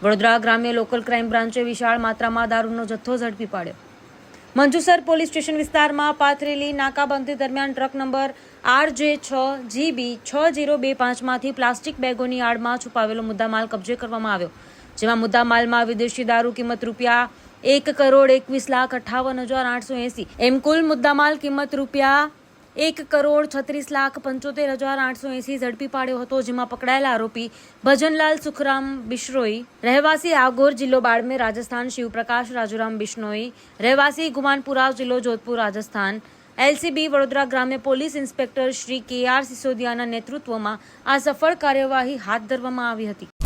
વડોદરા ગ્રામ્ય local crime બ્રાન્ચે વિશાળ માત્રામાં દારૂનો જથ્થો ઝડપી પાડ્યો. મંજુસર પોલીસ સ્ટેશન વિસ્તારમાં પાથરેલી નાકાબંધી દરમિયાન ટ્રક નંબર આર જે છ જીબી છ જીરો બે પાંચમાંથી પ્લાસ્ટિક બેગોની આડમાં છુપાવેલો મુદ્દામાલ કબજે કરવામાં આવ્યો, જેમાં મુદ્દામાલમાં વિદેશી દારૂ કિંમત રૂપિયા એક કરોડ એકવીસ લાખ અઠ્ઠાવન હજાર આઠસો એંસી, એમ કુલ મુદ્દામાલ કિંમત રૂપિયા એક કરોડ છત્રીસ લાખ પંચોતેર હજાર આઠસો એંસી ઝડપી પાડ્યો હતો, જેમાં પકડાયેલા આરોપી ભજનલાલ સુખરામ બિશ્રોઈ રહેવાસી આગોર જિલ્લો બાડમેર, રાજસ્થાન, શિવપ્રકાશ રાજુરામ બિશ્નોઈ, રહેવાસી ગુમાનપુરા જિલ્લો જોધપુર, રાજસ્થાન. એલસીબી વડોદરા ગ્રામ્ય પોલીસ ઇન્સ્પેક્ટર શ્રી કે આર સિસોદિયાના નેતૃત્વમાં આ સફળ કાર્યવાહી હાથ ધરવામાં આવી હતી.